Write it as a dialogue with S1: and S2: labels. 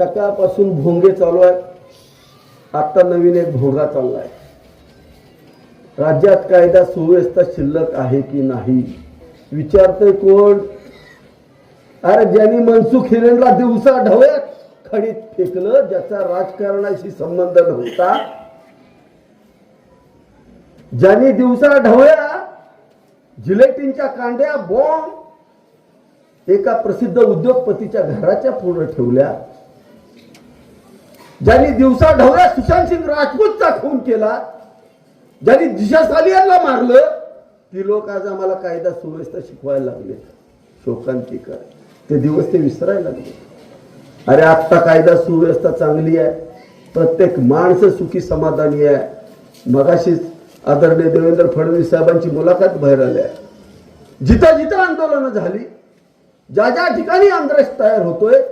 S1: सकाळपासून भोंगे चालू आहेत. आता नवीन एक भोंगा चाललाय राज्यात कायदा सुव्यवस्था शिल्लक आहे की नाही? विचारतोय कोण? अरे ज्यांनी मनसुख हिरेनला दिवसा ढवळ्यात खडीत फेकलं ज्याचा राजकारणाशी संबंध नव्हता ज्यांनी दिवसा ढवळ्या जिलेटिनच्या कांड्या बॉम्ब एका प्रसिद्ध उद्योगपतीच्या घराच्या पुढे ठेवल्या. ज्यांनी दिवसा ढवळ्या सुशांत सिंग राजपूतचा खून केला ज्यांनी दिशा सालियांना मारलं ती लोक आज आम्हाला कायदा सुव्यवस्था शिकवायला लागले. शोकांतिका ते दिवस ते विसरायला लागले. अरे आत्ता कायदा सुव्यवस्था चांगली आहे. प्रत्येक माणसं सुखी समाधानी आहे. मगाशीच आदरणीय देवेंद्र फडणवीस साहेबांची मुलाखत बाहेर आली आहे. जिथं जिथं आंदोलनं झाली ज्या ज्या ठिकाणी आंध्रश तयार होतोय